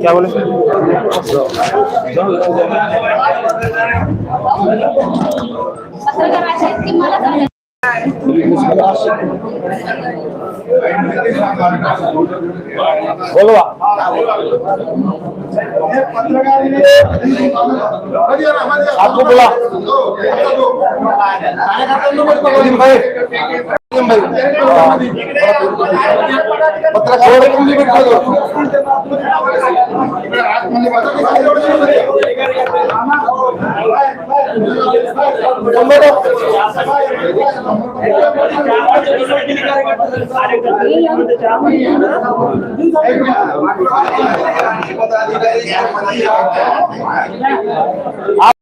क्या बोले. बोलवा. आपको बोला सलीम भाई सलीम भाई पत्रकार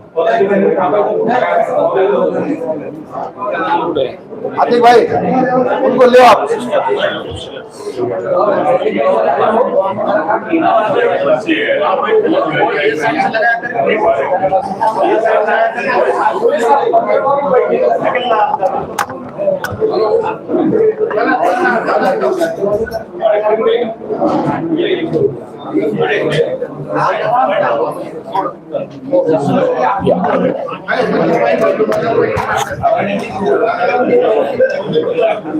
आतिक भाई उनको ले आप।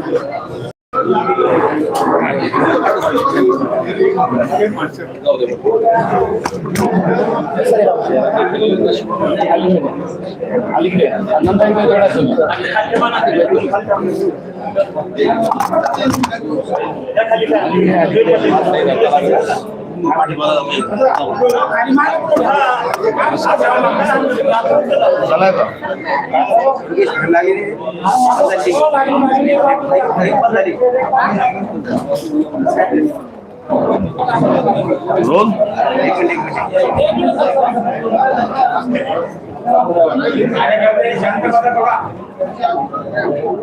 Yeah. ಅಲ್ಲಿಗೆ ಹನ್ನೊಂದು ಐದು रोल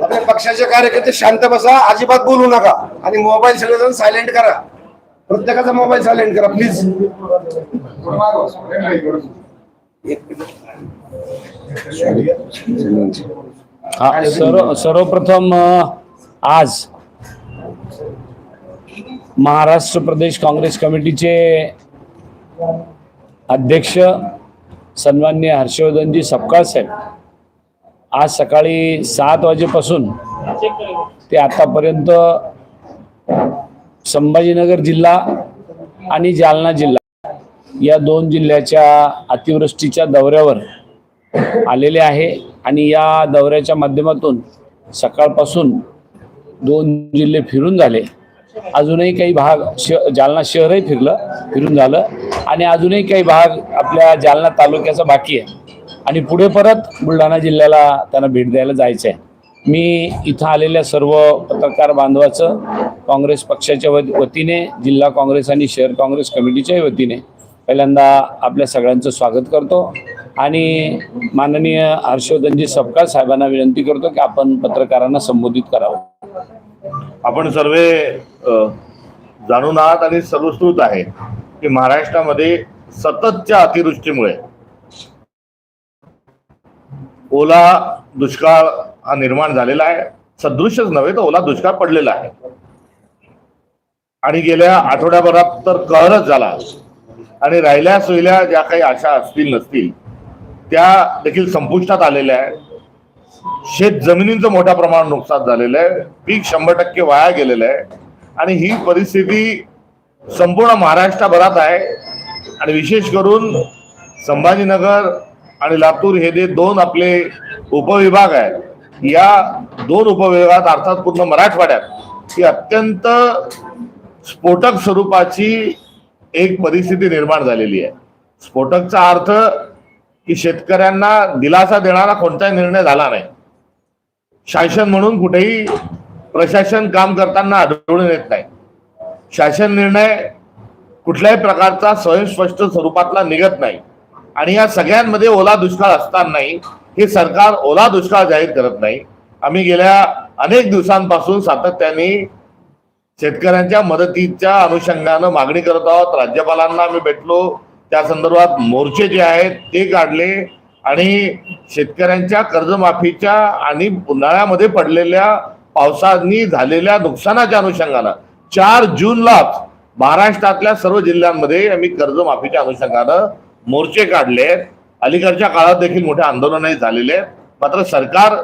आपल्या पक्षाचे कार्यकर्ते शांत बसा अजिबात बोलू नका आणि मोबाईल सगळेजण सायलेंट करा. प्रत्येकाचा मोबाईल सायलेंट करा प्लीज सर्व सर्वप्रथम आज महाराष्ट्र प्रदेश काँग्रेस कमिटीचे अध्यक्ष सन्मान्य हर्षवर्धनजी सपकाळ साहेब आज सकाळी सात वाजेपासून ते आतापर्यंत संभाजीनगर जिल्हा आणि जालना जिल्हा या दोन जिल्ह्याच्या अतिवृष्टीच्या दौऱ्यावर आलेले आहे. आणि या दौऱ्याच्या माध्यमातून सकाळपासून दोन जिल्हे फिरून झाले. अजूनही काही भाग श जालना शहरही फिरलं फिरून झालं. आणि अजूनही काही भाग आपल्या जालना तालुक्याचा बाकी आहे. आणि पुढे परत बुलढाणा जिल्ह्याला त्यांना भेट द्यायला जायचं आहे. मी इथं आलेल्या सर्व पत्रकार बांधवाचं काँग्रेस पक्षाच्या वतीने जिल्हा काँग्रेस आणि शहर काँग्रेस कमिटीच्याही वतीने पहिल्यांदा आपल्या सगळ्यांचं स्वागत करतो आणि माननीय हर्षवर्धनजी सपकाळ साहेबांना विनंती करतो की आपण पत्रकारांना संबोधित करावं. आपण सर्व जाणून आहात आणि सर्वस्तृत आहे की महाराष्ट्रामध्ये सततच्या अतिवृष्टीमुळे ओला दुष्काळ हा निर्माण झालेला आहे. सदृश्यच नव्हे तर ओला दुष्काळ पडलेला आहे. आणि गेल्या आठवड्याभरात तर कहरच झाला आणि राहिल्या सोयल्या ज्या काही आशा असतील नसतील त्या देखील संपुष्टात आलेल्या आहेत. शेत जमिनींचं मोठ्या प्रमाणात नुकसान झालेलं आहे. पीक शंभर टक्के वाया गेलेलं आहे. आणि ही परिस्थिती संपूर्ण महाराष्ट्राभरात आहे. आणि विशेष करून संभाजीनगर आणि लातूर हे जे दोन आपले उपविभाग आहेत या दोन उपविभागात अर्थात पूर्ण मराठवाड्यात ही अत्यंत स्फोटक स्वरूपाची एक परिस्थिती निर्माण झालेली आहे. स्फोटकचा अर्थ की शेतकऱ्यांना दिलासा देणारा कोणताही निर्णय झाला नाही. शासन म्हणून कुठेही प्रशासन काम करताना आढळून येत नाही. शासन निर्णय कुठल्याही प्रकारचा स्वयंस्पष्ट स्वरूपातला निघत नाही. आणि या सगळ्यांमध्ये ओला दुष्काळ असतानाही हे सरकार ओला दुष्काळ जाहीर करत नाही. आम्ही गेल्या अनेक दिवसांपासून सातत्याने शेतकऱ्यांच्या मदतीच्या अनुषंगानं मागणी करत आहोत. राज्यपालांना आम्ही भेटलो. त्या संदर्भात मोर्चे जे आहेत ते काढले आणि शेतकऱ्यांच्या कर्जमाफीच्या आणि उन्हाळ्यामध्ये पडलेल्या पावसानी झालेल्या नुकसानाच्या अनुषंगानं चार जूनलाच महाराष्ट्रातल्या सर्व जिल्ह्यांमध्ये आम्ही कर्जमाफीच्या अनुषंगानं मोर्चे काढले आहेत अलीकडच्या काळात देखील मोठे आंदोलनही झालेले आहेत. मात्र सरकार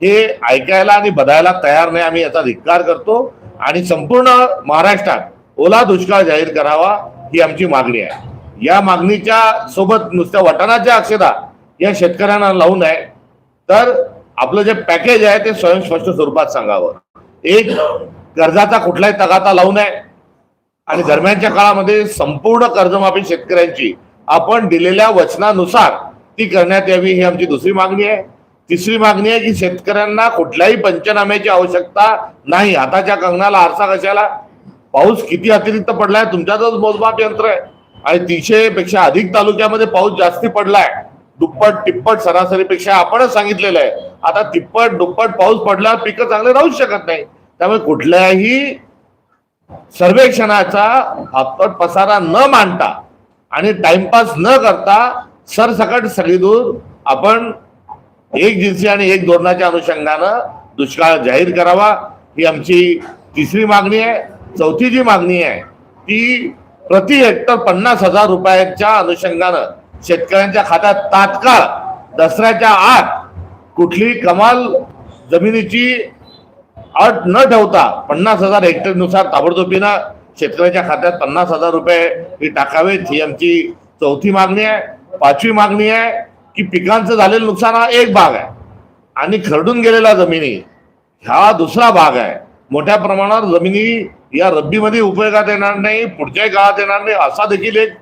हे ऐकायला आणि बदायला तयार नाही. आम्ही याचा धिक्कार करतो. आणि संपूर्ण महाराष्ट्रात ओला दुष्काळ जाहीर करावा ही आमची मागणी आहे. या मागणीच्या सोबत नुसत्या वटाणाच्या अक्षता या शेतकऱ्यांना लावून आहे तर आपलं जे पॅकेज आहे ते स्वयंस्पष्ट स्वरूपात सांगावं. एक कर्जाचा कुठलाही तगाता लावू नये. आणि दरम्यानच्या काळामध्ये संपूर्ण कर्जमाफी शेतकऱ्यांची आपण दिलेल्या वचनानुसार ती करण्यात यावी ही आमची दुसरी मागणी आहे. तिसरी मागणी आहे की शेतकऱ्यांना कुठल्याही पंचनाम्याची आवश्यकता नाही. हाताच्या कंगनाला आरसा कशाला? पाऊस किती अतिरिक्त पडलाय तुमच्यातच मोजमाप यंत्र आहे. आणि तीनशे पेक्षा अधिक तालुक्यामध्ये पाऊस जास्ती पडलाय. दुप्पट तिप्पट सरासरीपेक्षा आपणच सांगितलेलं आहे. आता तिप्पट दुप्पट पाऊस पडल्यावर पिकं चांगले राहू शकत नाही. त्यामुळे कुठल्याही सर्वेक्षणाचा हातपट पसारा न मांडता आणि टाइमपास न करता सरसकट सगळी दूर आपण एक जिन्सी आणि एक धोरणाच्या अनुषंगानं दुष्काळ जाहीर करावा ही आमची तिसरी मागणी आहे. चौथी जी मागणी आहे ती प्रति हेक्टर पन्नास हजार रुपयाच्या अनुषंगानं शेतकऱ्यांच्या खात्यात तात्काळ दसऱ्याच्या आत कुठली कमाल जमिनीची अट न ठेवता पन्नास हजार हेक्टरनुसार ताबडतोबीनं शेतकऱ्याच्या खात्यात पन्नास हजार रुपये ही टाकावेत ही आमची चौथी मागणी आहे पाचवी मागणी आहे की पिकांचं झालेलं नुकसान हा एक भाग आहे. आणि खरडून गेलेल्या जमिनी हा दुसरा भाग आहे. मोठ्या प्रमाणावर जमिनी या रब्बीमध्ये उपयोगात येणार नाही पुढच्याही काळात येणार नाही असा देखील एक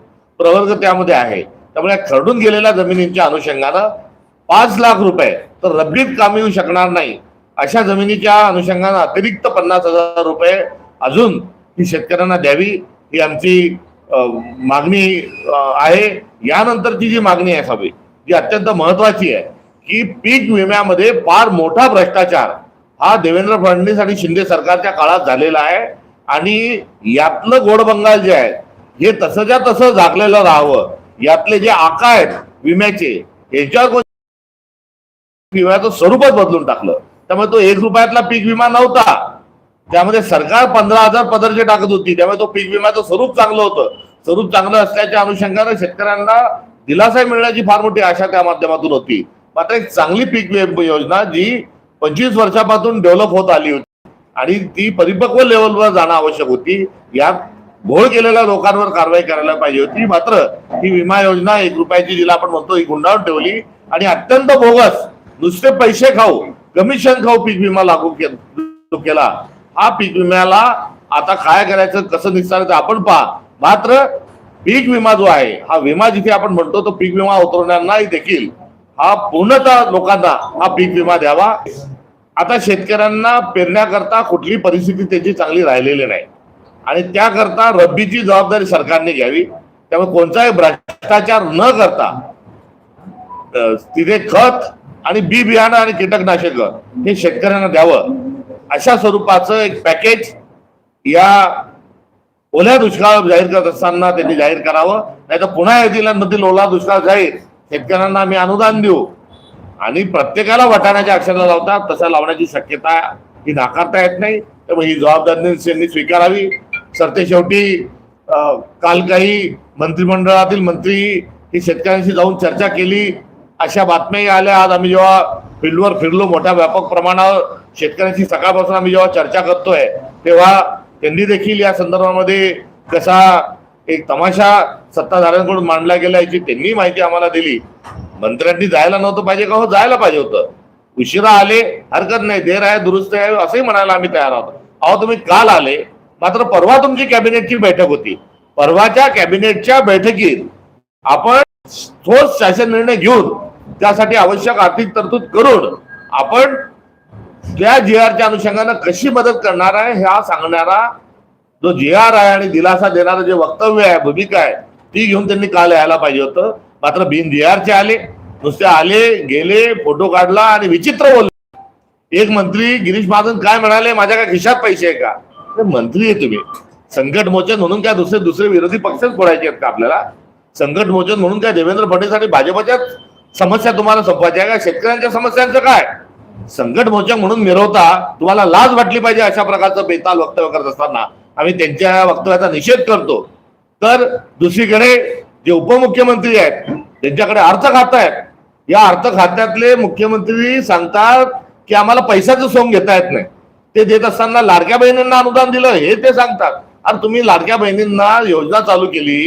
प्रवर्ग त्यामध्ये आहे. त्यामुळे खरडून गेलेल्या जमिनींच्या अनुषंगानं पाच लाख रुपये तर रब्बीत कामी येऊ शकणार नाही. अशा जमिनीच्या अनुषंगानं अतिरिक्त पन्नास हजार रुपये अजून ही शेतकऱ्यांना द्यावी ही आमची मागणी आहे. यानंतरची जी मागणी आहे सभे जी अत्यंत महत्वाची आहे की पीक विम्यामध्ये फार मोठा भ्रष्टाचार हा देवेंद्र फडणवीस आणि शिंदे सरकारच्या काळात झालेला आहे. आणि यातलं गोड बंगाल जे आहे हे तसंच्या तसं झाकलेलं राहावं. यातले जे आका आहेत विम्याचे याच्यावर विम्याचं स्वरूपच बदलून टाकलं. त्यामुळे तो एक रुपयातला पीक विमा नव्हता. त्यामध्ये सरकार पंधरा हजार पदरचे टाकत होती. त्यामुळे तो पीक विम्याचं स्वरूप चांगलं होतं. स्वरूप चांगलं असल्याच्या अनुषंगाने शेतकऱ्यांना दिलासा मिळण्याची फार मोठी आशा त्या माध्यमातून होती. मात्र एक चांगली पीक योजना जी पंचवीस वर्षापासून डेव्हलप होत आली होती आणि ती परिपक्व लेवलवर जाणं आवश्यक होती. यात घोळ केलेल्या लोकांवर कारवाई करायला पाहिजे होती. मात्र ही विमा योजना एक रुपयाची जिला आपण म्हणतो ही गुंडाळून ठेवली आणि अत्यंत बोगस नुसते पैसे खाऊ कमिशन खाऊ पीक विमा लागू केला. हा पीक विम्याला आता काय करायचं कसं निस्तारायचं आपण पहा. मात्र पीक विमा जो आहे हा विमा जिथे आपण म्हणतो तो पीक विमा उतरवण्यांनाही देखील. हा पूर्णतः लोकांना हा पीक विमा द्यावा. आता शेतकऱ्यांना पेरण्याकरता कुठली परिस्थिती त्याची चांगली राहिलेली नाही. आणि त्याकरता रब्बीची जबाबदारी सरकारने घ्यावी. त्यामुळे कोणताही भ्रष्टाचार न करता तिथे खत आणि बी बियाणं आणि कीटकनाशक हे शेतकऱ्यांना द्यावं. अशा स्वरूपाचं एक पॅकेज या ओल्या दुष्काळ जाहीर करत असताना त्यांनी जाहीर करावं. नाही तर पुन्हा या जिल्ह्यांमधील ओला दुष्काळ जाहीर शेतकऱ्यांना आम्ही अनुदान देऊ. आणि प्रत्येकाला वटाण्याच्या अक्षराला लावतात तसा लावण्याची शक्यता ही नाकारता येत नाही. त्यामुळे ही जबाबदारी त्यांनी स्वीकारावी. सरते शेवटी काल काही मंत्रिमंडळातील मंत्री ही शेतकऱ्यांशी जाऊन चर्चा केली. अशा बातम्याही आल्या. आज आम्ही जेव्हा फील्डवर फिरलो मोठ्या व्यापक प्रमाणावर शेतकऱ्यांशी सकाळपासून आम्ही जेव्हा चर्चा करतोय तेव्हा त्यांनी देखील या संदर्भामध्ये कसा एक तमाशा सत्ताधाऱ्यांकडून मांडला गेला याची त्यांनी माहिती आम्हाला दिली. मंत्र्यांनी जायला नव्हतं पाहिजे का? हो जायला पाहिजे होतं. उशिरा आले हरकत नाही देर आहे दुरुस्त आहे असंही म्हणायला आम्ही तयार आहोत. अहो तुम्ही काल आले मात्र परवा तुमची कॅबिनेटची बैठक होती. परवाच्या कॅबिनेटच्या बैठकीत आपण ठोस शासन निर्णय घेऊन त्यासाठी आवश्यक आर्थिक तरतूद करून आपण त्या जी आरच्या अनुषंगानं कशी मदत करणार आहे ह्या सांगणारा जो जी आर आहे आणि दिलासा देणारं जे वक्तव्य आहे भूमिका आहे ती घेऊन त्यांनी काल यायला पाहिजे होतं. मात्र बिन जी आरचे आले नुसते आले गेले फोटो काढला आणि विचित्र बोलले. एक मंत्री गिरीश महाजन काय म्हणाले माझ्या काय खिशात पैसे आहे का? मंत्री आहे तुम्ही. संकट मोचन म्हणून काय दुसरे दुसरे विरोधी पक्षच फोडायचे आहेत का आपल्याला? संकट मोचन म्हणून काय देवेंद्र फडणवीस आणि भाजपच्याच समस्या तुम्हाला संपवायच्या का शेतकऱ्यांच्या समस्यांचं काय? संकट मोचक म्हणून मिरवता तुम्हाला लाज वाटली पाहिजे अशा प्रकारचं बेताल वक्तव्य करत असताना आम्ही त्यांच्या वक्तव्याचा निषेध करतो. तर दुसरीकडे जे उपमुख्यमंत्री आहेत त्यांच्याकडे अर्थ खातं आहेत. या अर्थ खात्यातले मुख्यमंत्री सांगतात की आम्हाला पैशाचं सोंग घेता येत नाही. ते देत असताना लाडक्या बहिणींना अनुदान दिलं हे ते सांगतात. अरे तुम्ही लाडक्या बहिणींना योजना चालू केली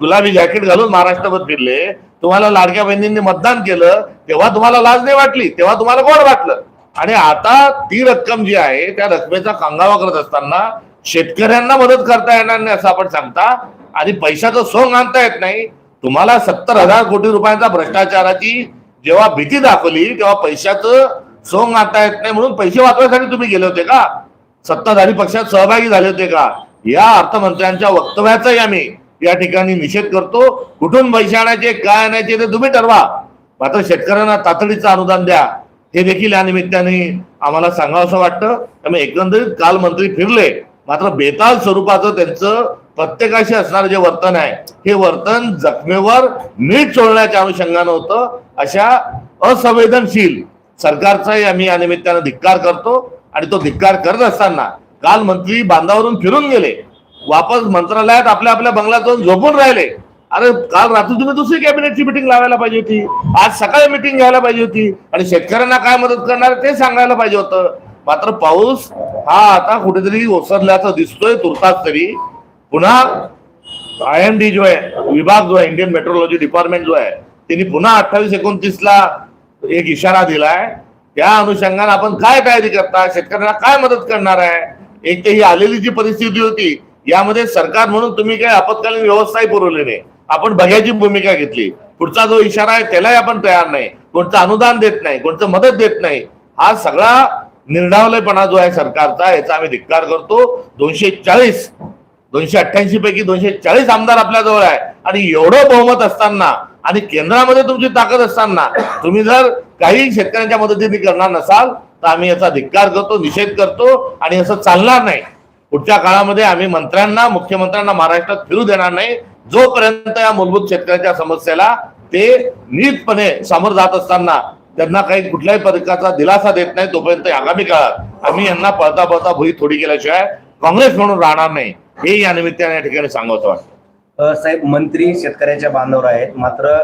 गुलाबी जॅकेट घालून महाराष्ट्रभर फिरले तुम्हाला लाडक्या बहिणींनी मतदान केलं तेव्हा तुम्हाला लाज नाही वाटली तेव्हा तुम्हाला गोड वाटलं. आणि आता ती रक्कम जी आहे त्या रकमेचा कांगावा करत असताना शेतकऱ्यांना मदत करता येणार नाही असं आपण सांगता. आणि पैशाचं सोंग आणता येत नाही. तुम्हाला सत्तर हजार कोटी रुपयांचा भ्रष्टाचाराची जेव्हा भीती दाखवली तेव्हा पैशाचं सोंग आणता येत नाही म्हणून पैसे वाचवायसाठी तुम्ही गेले होते का? सत्ताधारी पक्षात सहभागी झाले होते का? या अर्थमंत्र्यांच्या वक्तव्याचाही आम्ही या ठिकाणी निषेध करतो. कुठून पैसे आणायचे काय आणायचे ते तुम्ही ठरवा. मात्र शेतकऱ्यांना तातडीचं अनुदान द्या. हे देखील या निमित्ताने आम्हाला सांगावं असं वाटतं. त्यामुळे एकंदरीत काल मंत्री फिरले. मात्र बेताल स्वरूपाचं त्यांचं प्रत्येकाशी असणारं जे वर्तन आहे हे वर्तन जखमेवर मीठ चोळण्याच्या अनुषंगानं होतं. अशा असंवेदनशील सरकारचाही आम्ही या निमित्तानं धिक्कार करतो. आणि तो धिक्कार करत असताना काल मंत्री बांधावरून फिरून गेले. वापस मंत्रालयात आपल्या आपल्या बंगल्यात जाऊन झोपून राहिले. अरे काल रात्री तुम्ही दुसरी कॅबिनेटची मिटिंग लावायला पाहिजे होती. आज सकाळी मिटिंग घ्यायला पाहिजे होती. आणि शेतकऱ्यांना काय मदत करणार ते सांगायला पाहिजे होतं. मात्र पाऊस हा आता कुठेतरी ओसरल्याचं दिसतोय तुर्तास तरी. पुन्हा आय एम डी जो आहे विभाग जो आहे इंडियन मेट्रोलॉजी डिपार्टमेंट जो आहे त्यांनी पुन्हा अठ्ठावीस एकोणतीस ला एक इशारा दिलाय. त्या अनुषंगाने आपण काय तयारी करता? शेतकऱ्यांना काय मदत करणार आहे? एक तर ही आलेली जी परिस्थिती होती यामध्ये सरकार म्हणून तुम्ही काही आपत्कालीन व्यवस्थाही पुरवली नाही. आपण बघ्याची भूमिका घेतली. पुढचा जो इशारा आहे त्यालाही आपण तयार नाही. कोणतं अनुदान देत नाही कोणतं मदत देत नाही हा सगळा निर्णावलेपणा जो आहे सरकारचा याचा आम्ही धिक्कार करतो. दोनशे चाळीस दोनशे अठ्ठ्याऐंशी पैकी दोनशे चाळीस आमदार आपल्या जवळ आहे. आणि एवढं बहुमत असताना आणि केंद्रामध्ये तुमची ताकद असताना तुम्ही जर काही शेतकऱ्यांच्या मदतीने करणार नसाल तर आम्ही याचा धिक्कार करतो निषेध करतो आणि असं चालणार नाही. पुढच्या काळामध्ये आम्ही मंत्र्यांना मुख्यमंत्र्यांना महाराष्ट्रात फिरू देणार नाही. जोपर्यंत या मूलभूत शेतकऱ्याच्या समस्येला ते नीटपणे समोर जात असताना त्यांना काही कुठल्याही प्रकारचा दिलासा देत नाही तोपर्यंत आगामी काळात आम्ही यांना पळता पळता भुई थोडी केल्याशिवाय काँग्रेस म्हणून राहणार नाही. हे या निमित्ताने या ठिकाणी सांगावं वाटतं. साहेब मंत्री शेतकऱ्याच्या बांधावर आहेत. मात्र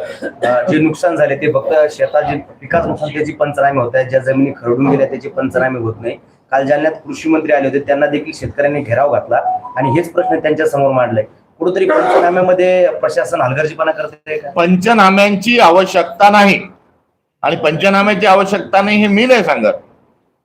जे नुकसान झाले ते फक्त शेताचे पिकाचं नुकसान त्याची पंचनामे होत आहेत. ज्या जमिनी खरडून गेल्या त्याचे पंचनामे होत नाही. काल जालन्यात कृषी मंत्री आले होते. त्यांना देखील शेतकऱ्यांनी घेराव घातला आणि हेच प्रश्न त्यांच्यासमोर मांडले. कुठेतरी पंचनाम्यामध्ये प्रशासन हलगर्जीपणा करते पंचनाम्यांची आवश्यकता नाही. आणि पंचनाम्याची आवश्यकता नाही हे मी नाही सांगत.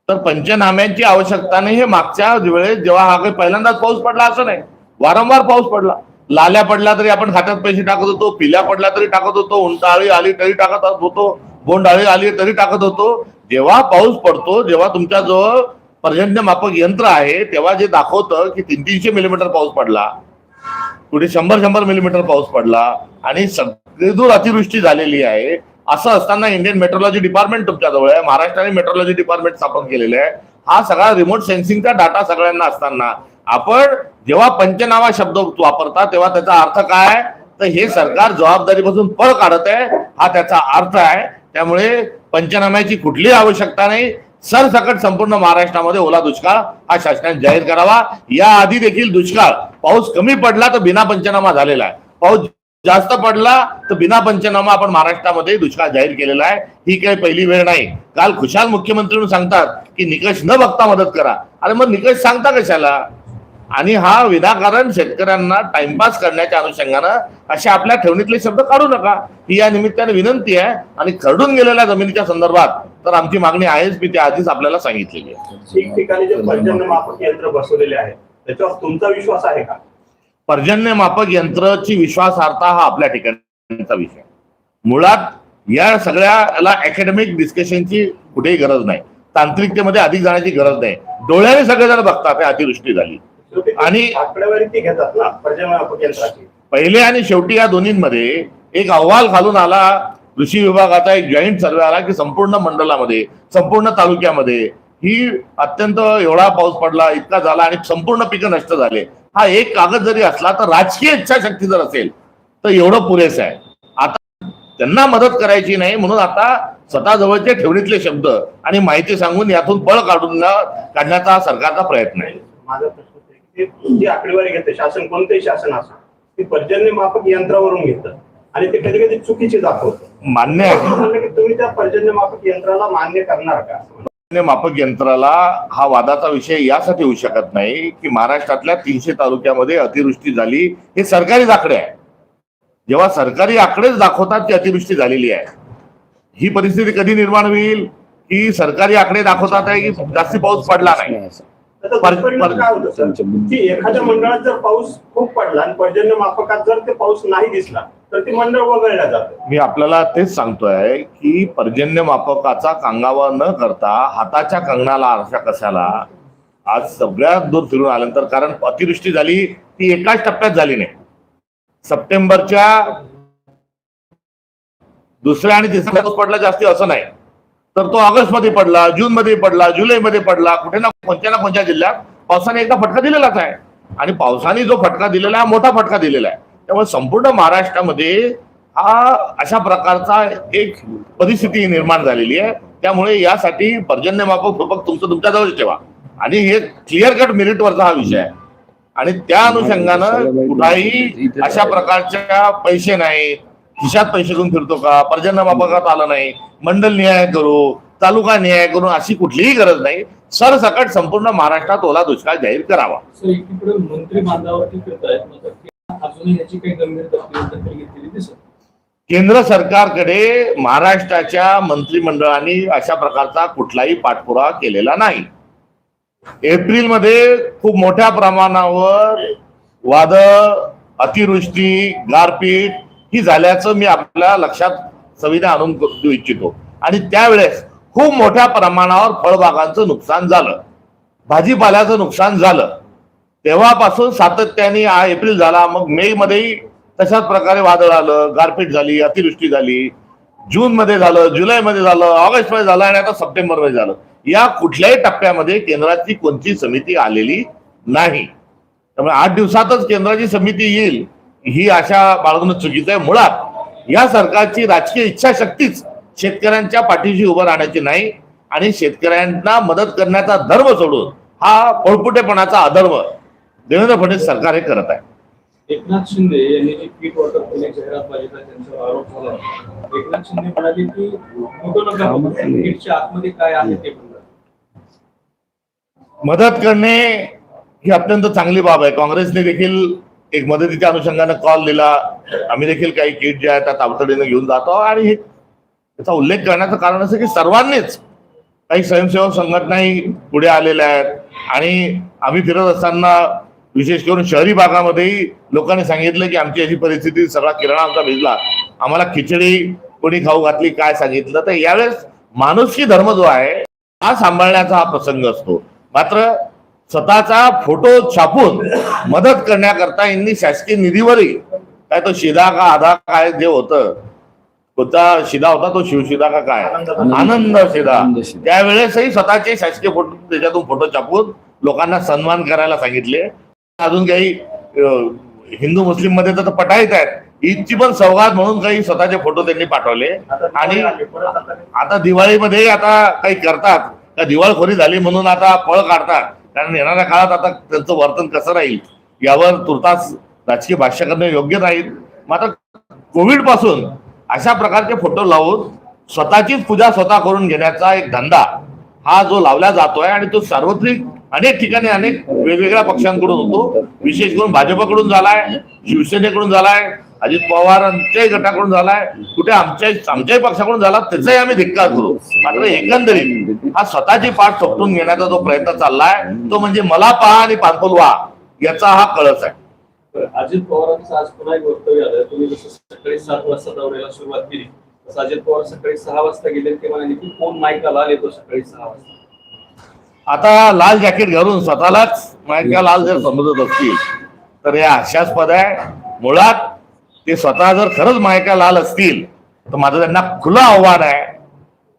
तर पंचनाम्यांची आवश्यकता नाही हे मागच्या वेळेस जेव्हा हा काही पहिल्यांदाच पाऊस पडला असं नाही. वारंवार पाऊस पडला. लाल्या पडला तरी आपण खात्यात पैसे टाकत होतो पिल्या पडल्या तरी टाकत होतो उंटाळी आली तरी टाकत होतो बोंडाळी आली तरी टाकत होतो. जेव्हा पाऊस पडतो जेव्हा तुमच्याजवळ पर्जन्य मापक यंत्र आहे तेव्हा जे दाखवतं की तीन तीनशे मिलीमीटर पाऊस पडला कुठे शंभर शंभर मिलीमीटर पाऊस पडला आणि सगळीदूर अतिवृष्टी झालेली आहे असं असताना इंडियन मेट्रोलॉजी डिपार्टमेंट तुमच्याजवळ आहे महाराष्ट्राने मेट्रोलॉजी डिपार्टमेंट स्थापन केलेलं आहे. हा सगळा रिमोट सेन्सिंगचा डाटा सगळ्यांना असताना आपण जेव्हा पंचनामा शब्द वापरता तेव्हा त्याचा अर्थ काय? तर हे सरकार जबाबदारीपासून पळ काढत आहे. हा त्याचा अर्थ आहे. त्यामुळे पंचनाम्याची कुठलीही आवश्यकता नाही. सरसकट संपूर्ण महाराष्ट्रामध्ये ओला दुष्काळ हा शासनाने जाहीर करावा. या आधी देखील दुष्काळ. पाऊस कमी पडला तर बिना पंचनामा झालेला आहे. पाऊस जास्त पडला तर बिना पंचनामा आपण महाराष्ट्रामध्ये दुष्काळ जाहीर केलेला आहे. ही काही पहिली वेळ नाही. काल खुशाल मुख्यमंत्री म्हणून सांगतात की निकष न बघता मदत करा. अरे मग निकष सांगता कशाला? आणि हा विनाकारण शेतकऱ्यांना टाइमपास करण्याच्या अनुषंगानं असे आपल्या ठेवणीतले शब्द काढू नका. ही या निमित्ताने विनंती आहे आणि खरडून गेलेल्या जमिनीच्या संदर्भात तर आमची मागणी आहेच मी त्या आधीच आपल्याला सांगितलेली आहे. ठिकठिकाणी जे पर्जन्य मापक यंत्र बसवलेले आहेत त्याच्यावर तुमचा विश्वास आहे का? पर्जन्य मापक यंत्राची विश्वासार्हता हा आपल्या ठिकाणचा विषय. मुळात या सगळ्याला अकॅडमिक डिस्कशनची कुठेही गरज नाही. तांत्रिकतेमध्ये अधिक जाण्याची गरज नाही. डोळ्याने सगळेजण बघतात हे अतिवृष्टी झाली. आणि- आकडेवारी ती घेतात ना पर्जन्य मापक यंत्राची पहिले आणि शेवटी या दोन्हींमध्ये एक अहवाल घालून आला कृषी विभागाचा एक जॉईंट सर्वे आला की संपूर्ण मंडलामध्ये संपूर्ण तालुक्यामध्ये ही अत्यंत एवढा पाऊस पडला इतका झाला आणि संपूर्ण पिकं नष्ट झाले. हा एक कागद जरी असला तर राजकीय इच्छाशक्ती जर असेल तर एवढं पुरेसं आहे. आता त्यांना मदत करायची नाही म्हणून आता स्वतः जवळचे ठेवणीतले शब्द आणि माहिती सांगून यातून पळ काढून काढण्याचा सरकारचा प्रयत्न आहे. जी आकडेवारी घेते शासन कोणतेही शासन असो ती पर्जन्य मापक यंत्रावरून घेतं. आणि ते कधी कधी चुकीचे दाखवतं. मान्य आहे. तुम्ही त्या पर्जन्य मापक यंत्राला मान्य करणार का? मापक यंत्राला हा वादाचा विषय यासाठी होऊ शकत नाही की महाराष्ट्रातल्या तीनशे तालुक्यामध्ये अतिवृष्टी झाली हे सरकारी आकडे आहे. जेव्हा सरकारी आकडेच दाखवतात की अतिवृष्टी झालेली आहे. ही परिस्थिती कधी निर्माण होईल? की सरकारी आकडे दाखवतात आहे की जास्ती पाऊस पडला नाही? एखाद्या मंडळात जर पाऊस खूप पडला आणि पर्जन्य मापकात जर ते पाऊस नाही दिसला तर ती मंडळ वगळल्या जातं. मी आपल्याला तेच सांगतोय की पर्जन्य मापकाचा कांगावा न करता हाताच्या कंगणाला आरशा कशाला? आज सगळ्यात दूर फिरून आल्यानंतर कारण अतिवृष्टी झाली ती एकाच टप्प्यात झाली नाही. सप्टेंबरच्या दुसऱ्या आणि तिसऱ्या पडला जास्ती असं नाही. तर तो ऑगस्टमध्ये पडला जून मध्ये पडला जुलै मध्ये पडला कुठे ना कोणत्या ना कोणत्या जिल्ह्यात पावसाने एकदा फटका दिलेलाच आहे. आणि पावसाने जो फटका दिलेला आहे मोठा फटका दिलेला आहे. त्यामुळे संपूर्ण महाराष्ट्रामध्ये हा अशा प्रकारचा एक परिस्थिती निर्माण झालेली आहे. त्यामुळे यासाठी पर्जन्य मापक फक्त तुमचं तुमच्याजवळ ठेवा. आणि हे क्लिअर कट मेरिटवरचा हा विषय आहे. आणि त्या अनुषंगानं कुठाही अशा प्रकारच्या पैसे नाहीत. खिशात पैसे घेऊन फिरतो का? पर्जन्य मापकात आलं नाही. मंडल न्याय करू तालुका न्याय करू अशी कुठलीही गरज नाही. सरसकट संपूर्ण महाराष्ट्रात ओला दुष्काळ जाहीर करावा. केंद्र सरकारकडे महाराष्ट्राच्या मंत्रिमंडळाने अशा प्रकारचा कुठलाही पाठपुरावा केलेला नाही. एप्रिलमध्ये खूप मोठ्या प्रमाणावर वादळ अतिवृष्टी गारपीट ही झाल्याचं मी आपल्या लक्षात सविधा आणून देऊ इच्छितो. आणि त्यावेळेस खूप मोठ्या प्रमाणावर फळबागांचं नुकसान झालं. भाजीपाल्याचं नुकसान झालं. तेव्हापासून सातत्याने हा एप्रिल झाला. मग मे मध्येही तशाच प्रकारे वादळ आलं गारपीट झाली अतिवृष्टी झाली. जून मध्ये झालं जुलैमध्ये झालं ऑगस्टमध्ये झालं आणि आता सप्टेंबरमध्ये झालं. या कुठल्याही टप्प्यामध्ये केंद्राची कोणती समिती आलेली नाही. त्यामुळे आठ दिवसातच केंद्राची समिती येईल. ही आशा बाळगणं चुकीचं आहे मुळात या सरकारची राजकीय इच्छाशक्तीच शेतकऱ्यांच्या पाठीशी उभं राहण्याची नाही आणि शेतकऱ्यांना मदत करण्याचा धर्म सोडून हा पळपुटेपणाचा अधर्म देवेंद्र फडणवीस सरकार हे करत आहे एकनाथ शिंदे यांनी जी किट वाटप केली जाहिरात बाजीचा त्यांच्यावर आरोप झाला. एकनाथ शिंदे म्हणाले की. किटच्या आतमध्ये काय आहे ते. मदत करणे ही अत्यंत चांगली बाब आहे काँग्रेसने देखील एक मदतीच्या अनुषंगाने कॉल दिला. आम्ही देखील काही किट जे आहेत त्या तातडीनं घेऊन जातो. आणि हे त्याचा उल्लेख करण्याचं कारण असं की सर्वांनीच काही स्वयंसेवक संघटनाही पुढे आलेल्या आहेत. आणि आम्ही फिरत असताना विशेष करून शहरी भागामध्येही लोकांनी सांगितलं की आमची अशी परिस्थिती सगळा किराणा आमचा भिजला. आम्हाला खिचडी कोणी खाऊ घातली काय सांगितलं? तर यावेळेस माणुसकी धर्म जो आहे हा सांभाळण्याचा हा प्रसंग असतो. मात्र स्वतःचा फोटो छापून मदत करण्याकरता यांनी शासकीय निधीवरही काय तो शिदा का आधा काय जे होतं कोणता शिदा होता तो शिवशिदा का काय? आनंद शिदा. त्यावेळेसही स्वतःचे शासकीय फोटो त्याच्यातून फोटो छापून लोकांना सन्मान करायला सांगितले. अजून काही हिंदू मुस्लिममध्ये तर पटाईत आहेत. ईदची पण सौगात म्हणून काही स्वतःचे फोटो त्यांनी पाठवले. आणि आता दिवाळीमध्ये आता काही करतात. का दिवाळखोरी झाली म्हणून आता फळ काढतात. कारण येणाऱ्या काळात आता त्यांचं वर्तन कसं राहील यावर तुर्तास राजकीय भाष्य करणं योग्य राहील मात्र कोविडपासून अशा प्रकारचे फोटो लावून स्वतःचीच पूजा स्वतः करून घेण्याचा एक धंदा हा जो लावला जातोय आणि तो सार्वत्रिक अनेक ठिकाणी अनेक वेगवेगळ्या पक्षांकडून होतो. विशेष करून भाजपकडून झालाय शिवसेनेकडून झालाय अजित पवारांच्याही गटाकडून झालाय. कुठे आमच्या आमच्याही पक्षाकडून झाला त्याचाही आम्ही धिक्कार करू. मात्र एकंदरीत हा स्वतःची पाठ थोपटून घेण्याचा जो प्रयत्न चाललाय तो म्हणजे मला पहा आणि पानपुल व्हा याचा हा कळस आहे. अजित पवारांचं आज पुन्हा एक वक्तव्य आलं तुम्ही जसं सकाळी सात वाजता दौऱ्याला सुरुवात केली तसं अजित पवार सकाळी सहा वाजता गेले ते म्हणाले की कोण माईका लाल येतो सकाळी सहा वाजता? आता लाल जॅकेट घालून स्वतःलाच मायका लाल जर समजत असतील तर हे हास्यास्पद आहे. मुळात ते स्वतः जर खरंच मायका लाल असतील तर माझं त्यांना खुलं आव्हान आहे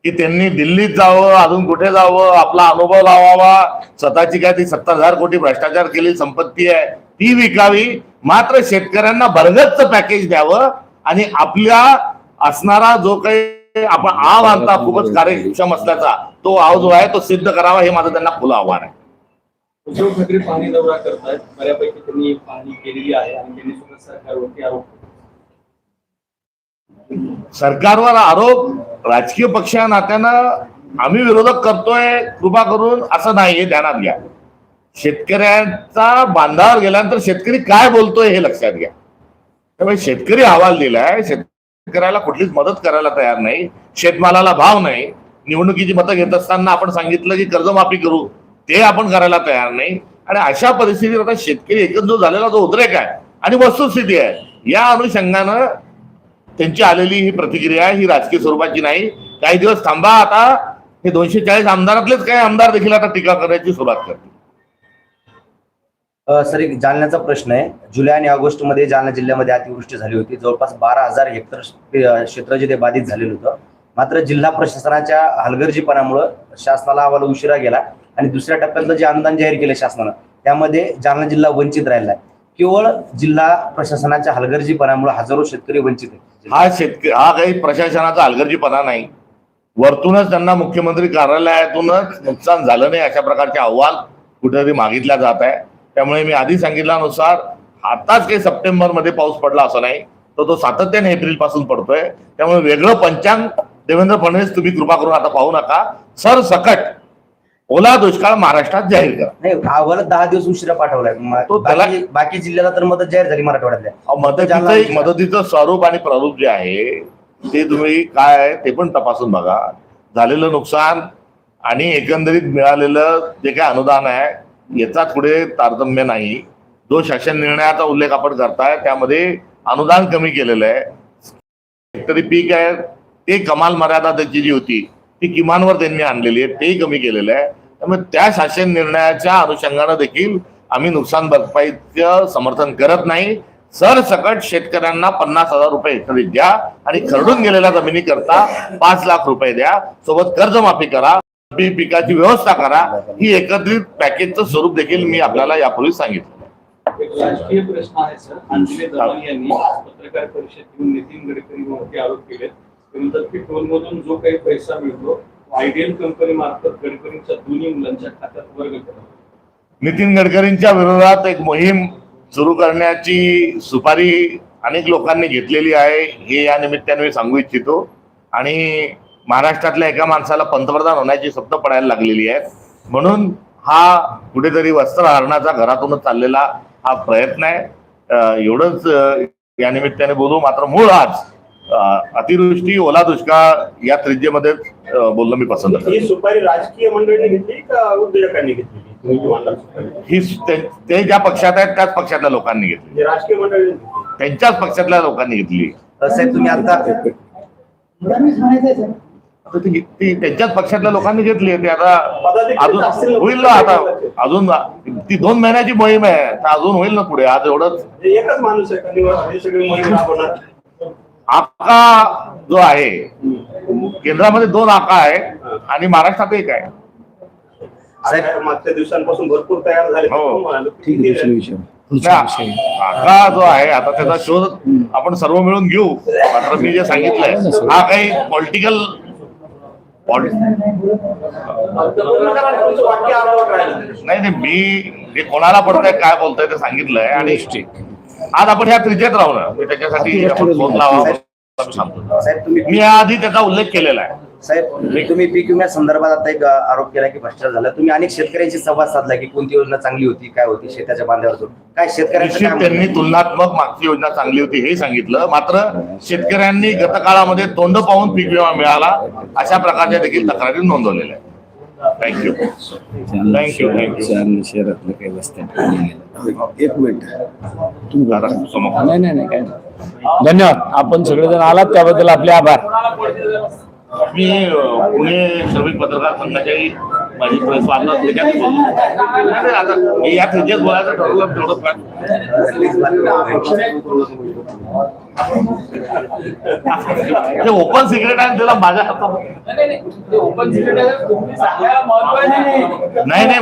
की त्यांनी दिल्लीत जावं अजून कुठे जावं आपला अनुभव लावावा. स्वतःची काय ती सत्तर हजार कोटी भ्रष्टाचार केलेली संपत्ती आहे ती विकावी. मात्र शेतकऱ्यांना भरगतचं पॅकेज द्यावं आणि आपल्या असणारा जो काही आपण आव आणता खूपच कार्यक्षम असल्याचा तो आव जो आहे तो सिद्ध करावा हे माझं त्यांना खुलं आव्हान आहे. उद्धव ठाकरे पाहणी दौरा करतायत. बऱ्यापैकी त्यांनी पाहणी केलेली आहे आणि त्यांनी सुद्धा सरकारवरती आरोप सरकारवर आरोप राजकीय पक्ष नात्यानं आम्ही विरोधक करतोय कृपा करून असं नाही हे ध्यानात घ्या. शेतकऱ्यांचा बांधावर गेल्यानंतर शेतकरी काय बोलतोय हे लक्षात घ्या. त्यामुळे शेतकरी अहवाल दिलाय शेतकऱ्याला कुठलीच मदत करायला तयार नाही शेतमालाला भाव नाही. निवडणुकीची मतं घेत असताना आपण सांगितलं की कर्जमाफी करू ते आपण करायला तयार नाही. आणि अशा परिस्थितीत आता शेतकरी एकच जो झालेला जो उद्रेक आहे आणि वस्तुस्थिती आहे या अनुषंगानं त्यांची आलेली ही प्रतिक्रिया ही राजकीय स्वरूपाची नाही. काही दिवस थांबा आता. हे दोनशे चाळीस आमदारातलेच काही आमदार देखील आता टीका करण्याची सुरुवात करतील. सर एक जालन्याचा प्रश्न आहे. जुलै आणि ऑगस्टमध्ये जालना जिल्ह्यामध्ये अतिवृष्टी झाली होती. जवळपास बारा हजार हेक्टर क्षेत्र जे ते बाधित झालेलं होतं. मात्र जिल्हा प्रशासनाच्या हलगर्जीपणामुळे शासनाला अहवाल उशिरा गेला आणि दुसऱ्या टप्प्यातलं जे अनुदान जाहीर केलं शासनानं त्यामध्ये जालना जिल्हा वंचित राहिला केवळ जिल्हा प्रशासनाच्या हलगर्जीपणामुळे हजारो शेतकरी वंचित आहेत. हा शेतकरी हा काही प्रशासनाचा हलगर्जीपणा नाही. वरतूनच त्यांना मुख्यमंत्री कार्यालयातूनच नुकसान झालं नाही अशा प्रकारचे अहवाल कुठेतरी मागितल्या जात आहे. त्यामुळे मी आधी सांगितल्यानुसार आताच काही सप्टेंबरमध्ये पाऊस पडला असं नाही तर तो सातत्याने एप्रिलपासून पडतोय. त्यामुळे वेगळं पंचांग देवेंद्र फडणवीस तुम्ही कृपा करून आता पाहू नका. सर सकट ओला दुष्काळ महाराष्ट्रात जाहीर करा. नाही अहवाल दहा दिवस उशिरा पाठवलाय. म- तो त्याला- बाकी बाकी जिल्ह्याला तर मदत जाहीर झाली मराठवाड्यातल्या. अहो, मदतीचं मदतीचं स्वरूप आणि प्रारूप जे आहे ते तुम्ही काय आहे ते पण तपासून बघा. झालेलं नुकसान आणि एकंदरीत मिळालेलं जे काही अनुदान आहे याचा पुढे तारतम्य नाही. जो शासन निर्णयाचा उल्लेख आपण करताय त्यामध्ये अनुदान कमी केलेलं आहे. शेतकरी पीक आहे ते कमाल मर्यादा त्याची जी होती ती किमानवर त्यांनी आणलेली आहे तेही कमी केलेलं आहे. त्यामुळे त्या शासन निर्णयाच्या अनुषंगानं देखील आम्ही नुकसान भरपाईचं समर्थन करत नाही. सरसकट शेतकऱ्यांना पन्नास हजार रुपये हेक्टरी द्या आणि खरडून गेलेल्या जमिनी करता पाच लाख रुपये द्या. सोबत कर्जमाफी करा. बी पिकाची व्यवस्था करा. ही एकत्रित पॅकेजचं स्वरूप देखील मी आपल्याला यापूर्वी सांगितलं. राजकीय प्रश्न आहे सर. अंजली दलाल यांनी पत्रकार परिषद घेऊन नितीन गडकरी आरोप केले म्हणतात की टोलमधून जो काही पैसा मिळतो आयडियल कंपनी मार्फत गडकरींच्या दोन्ही मुलांच्या खात्यात वर्ग केला. नितीन गडकरींच्या विरोधात एक मोहीम सुरू करण्याची सुपारी अनेक लोकांनी घेतलेली आहे. हे या निमित्ताने मी सांगू इच्छितो. आणि महाराष्ट्रातल्या एका माणसाला पंतप्रधान होण्याची स्वप्न पडायला लागलेली आहेत म्हणून हा कुठेतरी वस्त्रहरणाचा घरातूनच चाललेला हा प्रयत्न आहे. एवढंच या निमित्ताने बोलू. मात्र मूळ आज अतिवृष्टी ओला दुष्काळ या त्रिज्येमध्ये बोलणं मी पसंत करतो. ही सुपारी राजकीय मंडळींनी घेतली का उद्योजकांनी. ही ते ज्या पक्षात आहेत त्याच पक्षातल्या लोकांनी घेतली. म्हणजे राजकीय मंडळींनी घेतली. त्यांच्याच पक्षातल्या लोकांनी घेतली. साहेब तुम्ही आता ती ती त्यांच्याच पक्षातल्या लोकांनी घेतली ते. आता अजून होईल ना आता. अजून ती दोन महिन्याची मोहीम आहे. अजून होईल ना पुढे. आज एवढंच. म्हणजे एकच माणूस आहे आका जो आहे केंद्रामध्ये दोन आका आहे आणि महाराष्ट्रात एक आहे. मागच्या दिवसांपासून भरपूर तयार झाले. हो. आका जो आहे आता त्याचा शोध आपण सर्व मिळून घेऊ. मात्र मी जे सांगितलंय हा काही पॉलिटिकल नाही मी जे कोणाला पडतंय काय बोलतोय ते सांगितलंय आणि आज आपण ह्या त्रिजेत राहू ना मी त्याच्यासाठी आपण फोन लावा मी सांगतो. साहेब तुम्ही मी याआधी त्याचा उल्लेख केलेला आहे. साहेब तुम्ही पीक विम्या संदर्भात आता एक आरोप केला की भ्रष्टाचार झाला. तुम्ही अनेक शेतकऱ्यांशी संवाद साधला की कोणती योजना चांगली होती काय होती शेताच्या बांधावर. काय शेतकऱ्यांचं त्यांनी? तुलनात्मक मागची योजना चांगली होती हे सांगितलं. मात्र शेतकऱ्यांनी गतकाळामध्ये तोंड पाहून पीक विमा मिळाला अशा प्रकारच्या देखील तक्रारी नोंदवलेल्या आहेत. थँक्यू थँक्यू थँक्यू शहरातलं काही वस्त्या एक मिनिट. समोर. नाही नाही नाही काय नाही. धन्यवाद. आपण सगळेजण आलात त्याबद्दल आपले आभार. मी पुणे श्रमिक पत्रकार संघाच्याही माझी त्याच्यात बोलू. नाही, आता मी या फ्रिजेत बोलायचं ठरवलं तेवढं ओपन सिक्रेट आहे त्याला माझ्या हातात नाही नाही